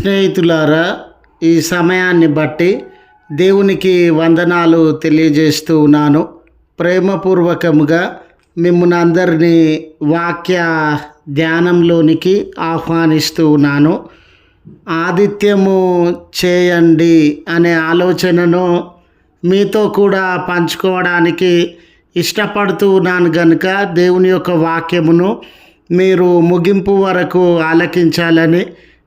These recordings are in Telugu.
స్నేహితులారా ఈ సమయాన్ని బట్టి దేవునికి వందనాలు తెలియజేస్తూ ఉన్నాను. ప్రేమపూర్వకముగా మిమ్మల్ని అందరినీ వాక్య ధ్యానంలోనికి ఆహ్వానిస్తూ ఉన్నాను. ఆదిత్యము చేయండి అనే ఆలోచనను మీతో కూడా పంచుకోవడానికి ఇష్టపడుతూ ఉన్నాను గనుక దేవుని యొక్క వాక్యమును మీరు ముగింపు వరకు ఆలకించాలని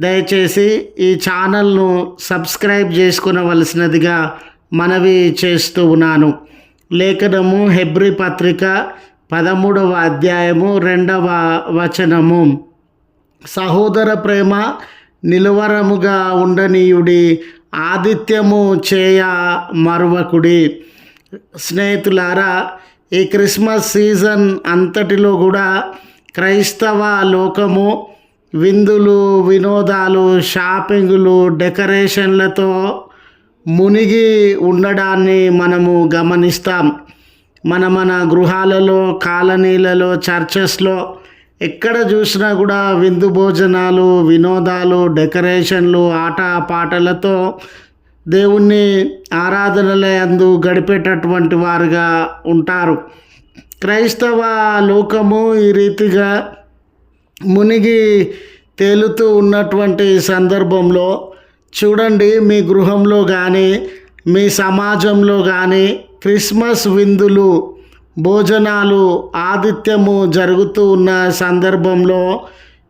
దయచేసి ఈ ఛానల్ను సబ్స్క్రైబ్ చేసుకునవలసినదిగా మనవి చేస్తూ ఉన్నాను. లేఖనము హెబ్రి పత్రిక పదమూడవ అధ్యాయము రెండవ వచనము. సహోదర ప్రేమ నిలువరముగా ఉండనీయుడి ఆదిత్యము చేయ మరువకుడి. స్నేహితులారా ఈ క్రిస్మస్ సీజన్ అంతటిలో కూడా క్రైస్తవ లోకము విందులు వినోదాలు షాపింగులు డెకరేషన్లతో మునిగి ఉండడాన్ని మనము గమనిస్తాం. మన మన గృహాలలో కాలనీలలో చర్చెస్లో ఎక్కడ చూసినా కూడా విందు భోజనాలు వినోదాలు డెకరేషన్లు ఆట పాటలతో దేవుణ్ణి ఆరాధనలే అందు గడిపేటటువంటి వారుగా ఉంటారు. క్రైస్తవ లోకము ఈ రీతిగా మునిగి తేలుతూ ఉన్నటువంటి సందర్భంలో చూడండి మీ గృహంలో కానీ మీ సమాజంలో కానీ క్రిస్మస్ విందులు భోజనాలు ఆతిథ్యము జరుగుతూ ఉన్న సందర్భంలో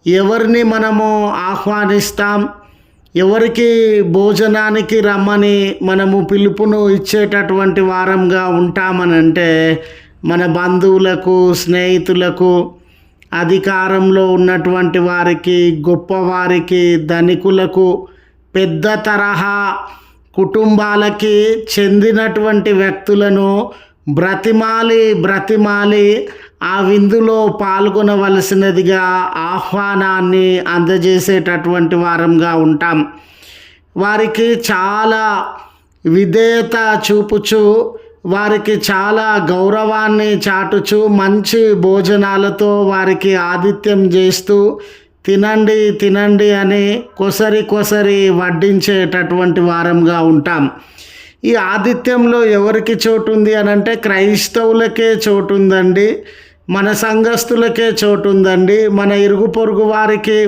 ఎవరిని మనము ఆహ్వానిస్తాం? ఎవరికి భోజనానికి రమ్మని మనము పిలుపును ఇచ్చేటటువంటి వారంగా ఉంటామనంటే మన బంధువులకు స్నేహితులకు అధికారంలో ఉన్నటువంటి వారికి గొప్పవారికి ధనికులకు పెద్ద తరహా కుటుంబాలకి చెందినటువంటి వ్యక్తులను బ్రతిమాలి బ్రతిమాలి ఆ విందులో పాల్గొనవలసినదిగా ఆహ్వానాన్ని అందజేసేటటువంటి వారంగా ఉంటాం. వారికి చాలా విధేయత చూపుచు వారికి చాలా గౌరవాన్ని చాటుచు మంచి భోజనాలతో వారికి ఆతిథ్యం చేస్తూ తినండి తినండి అని కొసరి కొసరి వడ్డించేటటువంటి వారంగా ఉంటాం. ఈ ఆతిథ్యంలో ఎవరికి చోటు ఉంది అని అంటే క్రైస్తవులకే చోటు ఉందండి మన సంఘస్థులకే చోటు ఉందండి మన ఇరుగు పొరుగు వారికి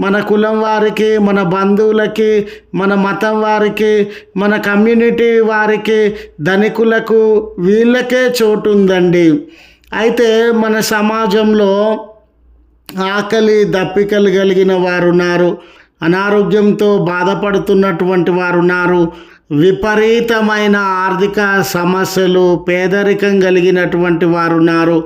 మన కులం వారికి మన బంధువులకి మన మతం వారికి మన కమ్యూనిటీ వారికి ధనికులకు వీళ్ళకే చోటు ఉందండి అయితే మన సమాజంలో ఆకలి దప్పికలు కలిగిన వారు ఉన్నారు అనారోగ్యంతో బాధపడుతున్నటువంటి వారు ఉన్నారు విపరీతమైన ఆర్థిక సమస్యలు పేదరికం కలిగినటువంటి వారు ఉన్నారు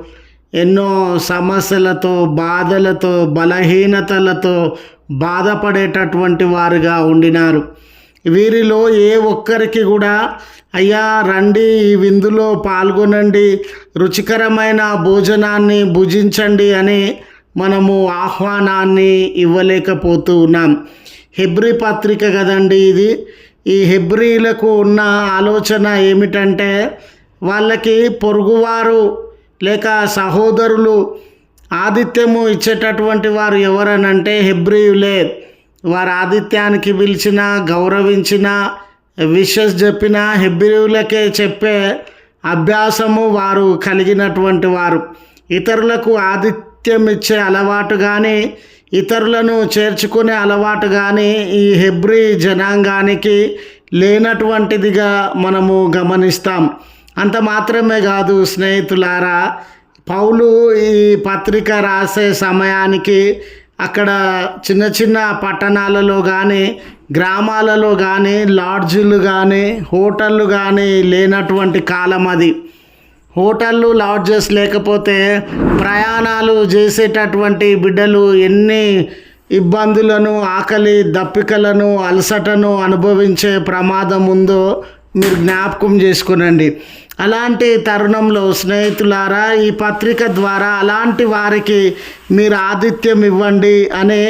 ఎన్నో సమస్యలతో బాధలతో బలహీనతలతో బాధపడేటటువంటి వారుగా ఉండినారు. వీరిలో ఏ ఒక్కరికి కూడా అయ్యా రండి ఈ విందులో పాల్గొనండి రుచికరమైన భోజనాన్ని భుజించండి అని మనము ఆహ్వానాన్ని ఇవ్వలేకపోతూ ఉన్నాం. హెబ్రి పత్రిక కదండి ఇది. ఈ హెబ్రీలకు ఉన్న ఆలోచన ఏమిటంటే వాళ్ళకి పొరుగువారు లేక సహోదరులు ఆతిథ్యము ఇచ్చేటటువంటి వారు ఎవరనంటే హెబ్రియులే. వారు ఆతిథ్యానికి పిలిచిన గౌరవించిన విషెస్ చెప్పిన హెబ్రియులకే చెప్పే అభ్యాసము వారు కలిగినటువంటి వారు. ఇతరులకు ఆతిథ్యం ఇచ్చే అలవాటు కానీ ఇతరులను చేర్చుకునే అలవాటు కానీ ఈ హెబ్రి జనాంగానికి లేనటువంటిదిగా మనము గమనిస్తాం. అంత మాత్రమే కాదు స్నేహితులారా పౌలు ఈ పత్రిక రాసే సమయానికి అక్కడ చిన్న చిన్న పట్టణాలలో కానీ గ్రామాలలో కానీ లాడ్జులు కానీ హోటళ్ళు కానీ లేనటువంటి కాలం అది. హోటళ్ళు లాడ్జెస్ లేకపోతే ప్రయాణాలు చేసేటటువంటి బిడ్డలు ఎన్ని ఇబ్బందులను ఆకలి దప్పికలను అలసటను అనుభవించే ప్రమాదం ఉందో మీరు జ్ఞాపకం చేసుకునండి. అలాంటి తరుణంలో స్నేహితులారా ఈ పత్రిక ద్వారా అలాంటి వారికి మీరు ఆతిథ్యం ఇవ్వండి అనే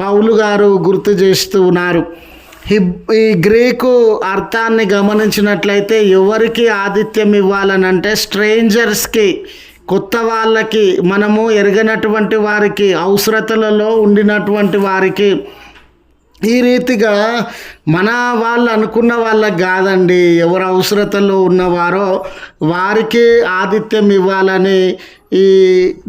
పౌలు గారు గుర్తు చేస్తూ ఉన్నారు. ఈ గ్రీకు అర్థాన్ని గమనించినట్లయితే ఎవరికి ఆతిథ్యం ఇవ్వాలనంటే స్ట్రేంజర్స్కి కొత్త వాళ్ళకి మనము ఎరగనటువంటి వారికి అవసరతలలో ఉండినటువంటి వారికి ఈ రీతిగా మన వాళ్ళు అనుకున్న వాళ్ళకి కాదండి. ఎవరు అవసరతలో ఉన్నవారో వారికి ఆతిథ్యం ఇవ్వాలని ఈ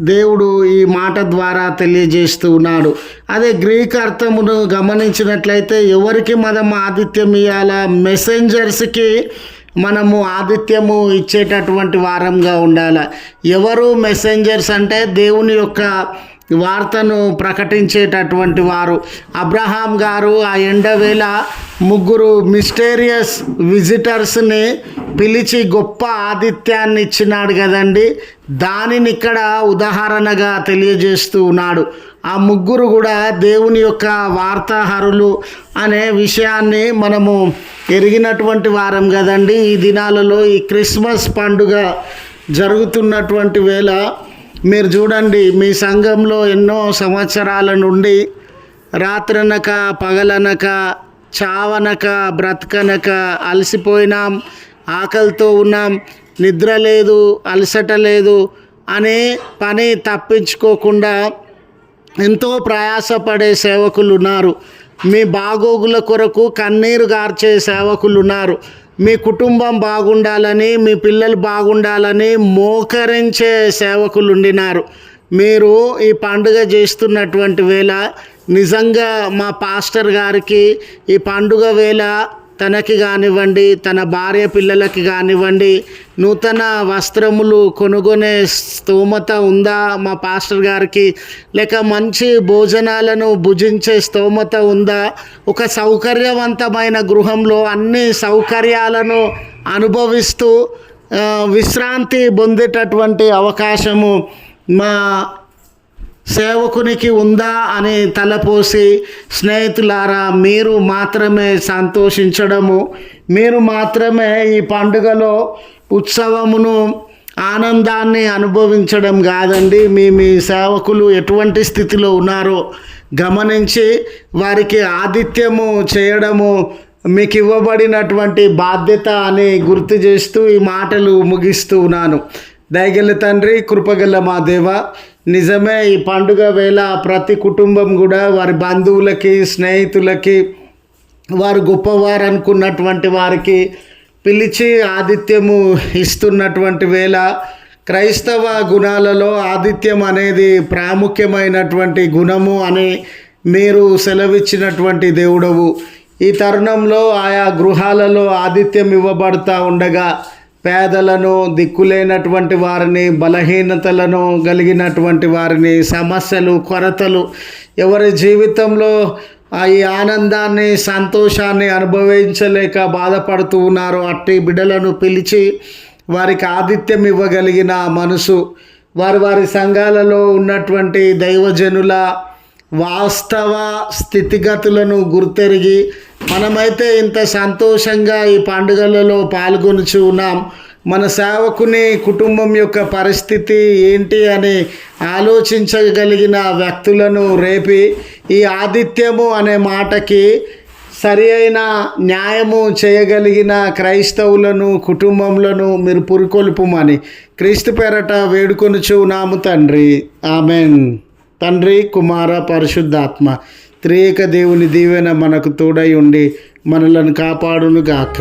దేవుడు ఈ మాట ద్వారా తెలియజేస్తూ ఉన్నాడు. అదే గ్రీక్ అర్థమును గమనించినట్లయితే ఎవరికి మనం ఆతిథ్యం ఇవ్వాలా మెసెంజర్స్కి మనము ఆతిథ్యము ఇచ్చేటటువంటి వారంగా ఉండాలి. ఎవరు మెసెంజర్స్ అంటే దేవుని యొక్క వార్తను ప్రకటించేటటువంటి వారు. అబ్రహాం గారు ఆ ఎండవేళ ముగ్గురు మిస్టేరియస్ విజిటర్స్ని పిలిచి గొప్ప ఆతిథ్యాన్ని ఇచ్చినాడు కదండి. దానిని ఇక్కడ ఉదాహరణగా తెలియజేస్తూ ఉన్నాడు. ఆ ముగ్గురు కూడా దేవుని యొక్క వార్తాహరులు అనే విషయాన్ని మనము ఎరిగినటువంటి వారం కదండి. ఈ దినాలలో ఈ క్రిస్మస్ పండుగ జరుగుతున్నటువంటి వేళ మీరు చూడండి మీ సంఘంలో ఎన్నో సంవత్సరాల నుండి రాత్రనక పగలనక చావనక బ్రతకనక అలసిపోయినాం ఆకలితో ఉన్నాం నిద్ర లేదు అలసట లేదు అనే పని తప్పించుకోకుండా ఎంతో ప్రయాసపడే సేవకులు ఉన్నారు మీ బాగోగుల కొరకు కన్నీరు గార్చే సేవకులు ఉన్నారు మీ కుటుంబం బాగుండాలని మీ పిల్లలు బాగుండాలని మోకరించే సేవకులు ఉండినారు మీరు ఈ పండుగ చేస్తున్నటువంటి వేళ నిజంగా మా పాస్టర్ గారికి ఈ పండుగ వేళ తనకి కానివ్వండి తన భార్య పిల్లలకి కానివ్వండి నూతన వస్త్రములు కొనుగొనే స్తోమత ఉందా మా పాస్టర్ గారికి? లేక మంచి భోజనాలను భుజించే స్తోమత ఉందా? ఒక సౌకర్యవంతమైన గృహంలో అన్ని సౌకర్యాలను అనుభవిస్తూ విశ్రాంతి పొందేటటువంటి అవకాశము మా సేవకునికి ఉందా అని తలపోసి స్నేహితులారా మీరు మాత్రమే సంతోషించడము. మీరు మాత్రమే ఈ పండుగలో ఉత్సవమును ఆనందాన్ని అనుభవించడం కాదండి. మీ మీ సేవకులు ఎటువంటి స్థితిలో ఉన్నారో గమనించి వారికి ఆతిథ్యము చేయడము మీకు ఇవ్వబడినటువంటి బాధ్యత అని గుర్తు చేస్తూ ఈ మాటలు ముగిస్తూ ఉన్నాను. దయగల తండ్రి కృపగల మా దేవ నిజమే ఈ పండుగ వేళ ప్రతి కుటుంబం కూడా వారి బంధువులకి స్నేహితులకి వారు గొప్పవారు అనుకున్నటువంటి వారికి పిలిచి ఆతిథ్యము ఇస్తున్నటువంటి వేళ క్రైస్తవ గుణాలలో ఆతిథ్యం అనేది ప్రాముఖ్యమైనటువంటి గుణము అని మీరు సెలవిచ్చినటువంటి దేవుడవు. ఈ తరుణంలో ఆయా గృహాలలో ఆతిథ్యం ఇవ్వబడతా ఉండగా పేదలను దిక్కులేనటువంటి వారిని బలహీనతలను కలిగినటువంటి వారిని సమస్యలు కొరతలు ఎవరి జీవితంలో ఈ ఆనందాన్ని సంతోషాన్ని అనుభవించలేక బాధపడుతూ ఉన్నారో అట్టి బిడ్డలను పిలిచి వారికి ఆతిథ్యం ఇవ్వగలిగిన మనసు వారి వారి సంఘాలలో ఉన్నటువంటి దైవజనుల వాస్తవ స్థితిగతులను గుర్తెరిగి మనమైతే ఇంత సంతోషంగా ఈ పండుగలలో పాల్గొనుచు ఉన్నాం. మన సేవకుని కుటుంబం యొక్క పరిస్థితి ఏంటి అని ఆలోచించగలిగిన వ్యక్తులను రేపి ఈ ఆతిథ్యము అనే మాటకి సరి అయిన న్యాయము చేయగలిగిన క్రైస్తవులను కుటుంబములను మీరు పురికొల్పుమని క్రీస్తు పేరట వేడుకొనుచు నాము తండ్రి. ఆమెన్. తండ్రి కుమార పరిశుద్ధాత్మ. త్రేక దేవుని దీవెన మనకు తోడై ఉండి మనలను కాపాడును గాక